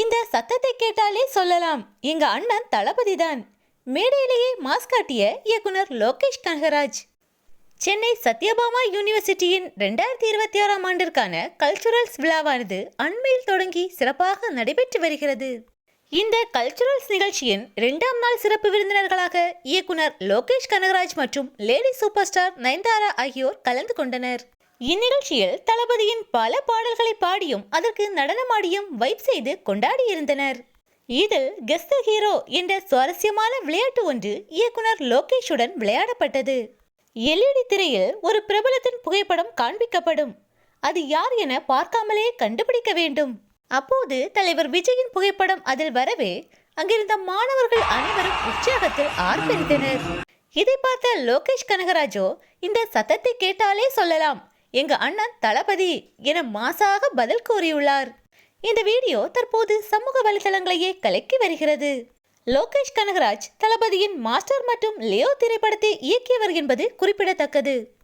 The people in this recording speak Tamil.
இந்த சத்தத்தை கேட்டாலே சொல்லலாம். எங்க அண்ணன் தளபதி தான் மேடையிலேயே மாஸ் காட்டிய இயக்குனர் லோகேஷ் கனகராஜ். சென்னை சத்யபாமா யூனிவர்சிட்டியின் ரெண்டாயிரத்தி இருபத்தி ஆறாம் ஆண்டிற்கான கல்ச்சுரல்ஸ் விழாவானது அண்மையில் தொடங்கி சிறப்பாக நடைபெற்று வருகிறது. இந்த கல்ச்சுரல்ஸ் நிகழ்ச்சியின் இரண்டாம் நாள் சிறப்பு விருந்தினர்களாக இயக்குனர் லோகேஷ் கனகராஜ் மற்றும் லேடி சூப்பர் ஸ்டார் நயன்தாரா ஆகியோர் கலந்து கொண்டனர். இந்நிகழ்ச்சியில் தளபதியின் பல பாடல்களை பாடியும் அதற்கு நடனமாடியும் வைப் செய்து கொண்டாடியிருந்தனர். இதில் கெஸ்த ஹீரோ என்ற சுவாரஸ்யமான விளையாட்டு ஒன்று இயக்குனர் லோகேஷுடன் விளையாடப்பட்டது. எல்இடி திரையில் ஒரு பிரபலத்தின் புகைப்படம் காண்பிக்கப்படும். அது யார் என பார்க்காமலே கண்டுபிடிக்க வேண்டும். அப்போது தலைவர் விஜயின் புகைப்படம் அதில் வரவே அங்கிருந்த மாணவர்கள் அனைவரும் உற்சாகத்தில் ஆர்ப்பரித்தனர். இதை பார்த்த லோகேஷ் கனகராஜோ இந்த சத்தத்தை கேட்டாலே சொல்லலாம். எங்க அண்ணன் தளபதி என மாசாக பதில் கூறியுள்ளார். இந்த வீடியோ தற்போது சமூக வலைதளங்களையே கலக்கி வருகிறது. லோகேஷ் கனகராஜ் தளபதியின் மாஸ்டர் மற்றும் லியோ திரைப்படத்தை இயக்கியவர் என்பது குறிப்பிடத்தக்கது.